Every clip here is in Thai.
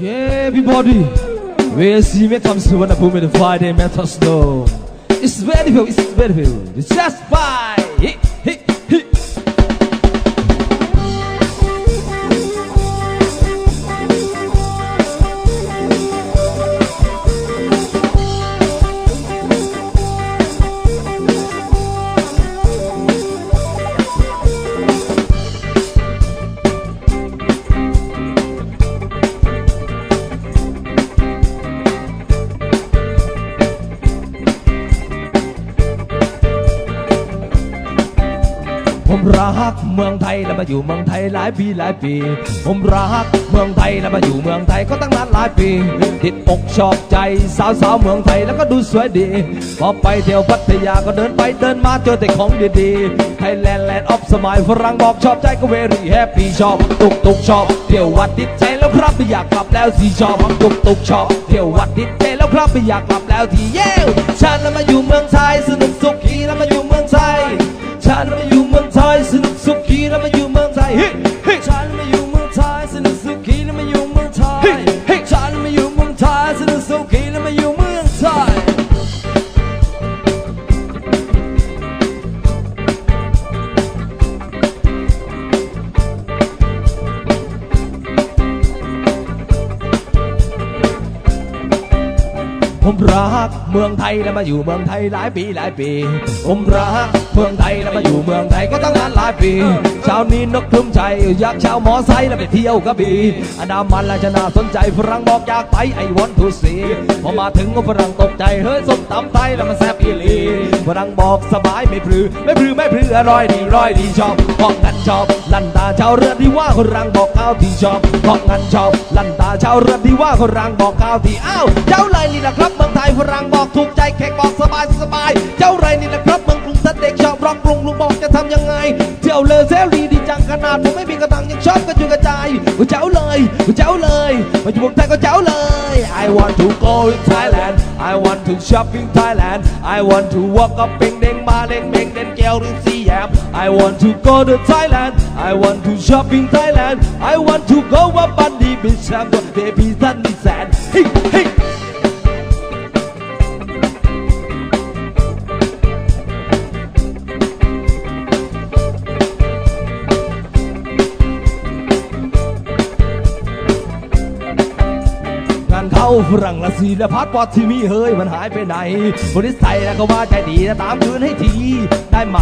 Everybody. We'll see me comes when I put me the Friday metal snow. It's very beautiful, it's very beautiful. It's just fine. ผมรักเมืองไทยแล้วมาอยู่เมืองไทยหลายปีหลายปี ผมรักเมืองไทยแล้วมาอยู่เมืองไทยก็ตั้งนานหลายปี ติดอกชอบใจสาวสาวเมืองไทยแล้วก็ดูสวยดี พอไปเที่ยวพัทยาก็เดินไปเดินมาเจอแต่ของดีๆไทยแลนด์แลนด์ออฟสมัยฝรั่งบอกชอบใจก็เวรี่แฮปปี้ชอบตุกตุกชอบเที่ยววัดติดใจแล้วครับไม่อยากกลับแล้วสิชอบตุกตุกชอบเที่ยววัดติดใจแล้วครับไม่อยากกลับแล้วที่เย้วฉันแล้วมาอยู่เมืองไทยสนุกสุข ม ผมรักเมืองไทยแล้วมาอยู่เมืองไทยหลายปีหลายปี ผมรักเมืองไทยแล้วมาอยู่เมืองไทยก็ตั้งนานหลายปีเช้านี้นกทุ่มใจอยากเช้าวมอไซค์แล้วไปเที่ยวกระบี่อันดามันและจะน่าสนใจฝรั่งบอกอยากไปไอวอนทูสีพอมาถึงก็ฝรั่งตกใจเฮ้ยส้มตำไทยแล้วมันแซ่บอีหลีฝรั่งบอกสบายไม่พลือ ไม่พลือไม่พลืออร่อยดีร้อยดีชอบเพราะงั้นชอบลันตาชาวเรือที่ว่าคนรังบอกข้าวที่ชอบเพราะงั้นชอบลันตาชาวเรือที่ว่าคนรังบอกข้าวที่อ้าวเจ้าเลยนี่แหละครับเมืองไทยฝรั่งบอกถูกใจแขกบอกสบายสบาย เจ้าไรนี่แหละครับเมืองกรุงเด็กชอบร้องกรุงลุงบอกจะทำยังไง เที่ยวเลยเสรีดีจังขนาดผมไม่มีกระตังยังชอบกันอยู่กระจายเจ้าเลยว่าเจ้าเลยมาอยู่เมืองไทยก็เจ้าเลย I want to go in Thailand I want to shop in Thailand I want to walk up เป่งเด้งมาเล่งเม่งเด่นแก้วริมสีแยม I want to go to Thailand I want to shop in Thailand I want to go up บันดีบิชามก็เบบี้สันนิแสนเฮ้ รั่งละสีและพาสปอร์ตที่มีเฮ้ยมันหายไปไหนคนที่ใส่แล้วก็ว่าใจดีนะตามคืนให้ทีได้ไหม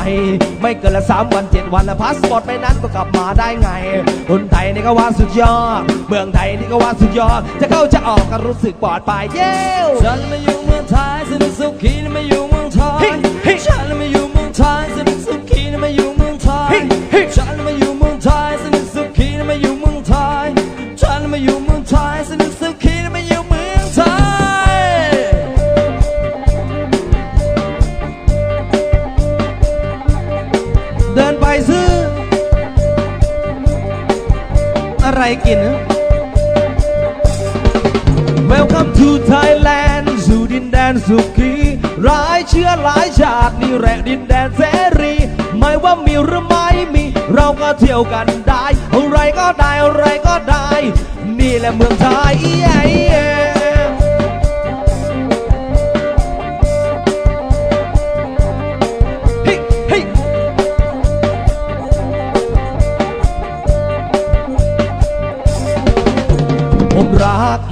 ไม่เกินละสามวันเจ็ดวันแล้วพาสปอร์ตไม่นั้นก็กลับมาได้ไง คนไทยนี่ก็ว่าสุดยอด เมืองไทยนี่ก็ว่าสุดยอด จะเข้าจะออกก็รู้สึกปลอดภัยเย้วฉันมาอยู่เมืองไทยสนุกสุขีแล้วมาอยู่เมืองไทยเฮ้เฮ้ฉันมาอยู่เมืองไทย อะไรกิน Welcome to Thailand สู่ดินแดนสุขีหลายเชื้อหลายชาตินี่แหละดินแดนเสรี ไม่ว่ามีหรือไม่มี เราก็เที่ยวกันได้อะไรก็ได้อะไรก็ได้ นี่แหละเมืองไทย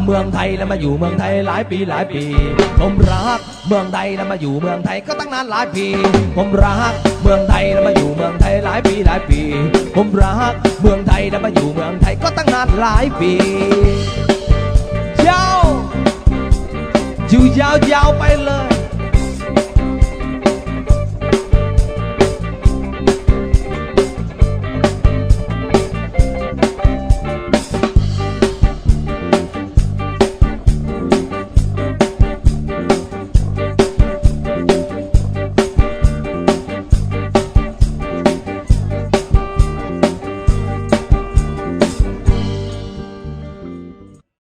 เมืองไทยแล้วมาอยู่เมืองไทยหลายปีหลายปี ผมรักเมืองไทยแล้วมาอยู่เมืองไทยก็ตั้งนานหลายปี ผมรักเมืองไทยแล้วมาอยู่เมืองไทยหลายปีหลายปี ผมรักเมืองไทยแล้วมาอยู่เมืองไทยก็ตั้งนานหลายปียาอยู่ยาวๆไปเลย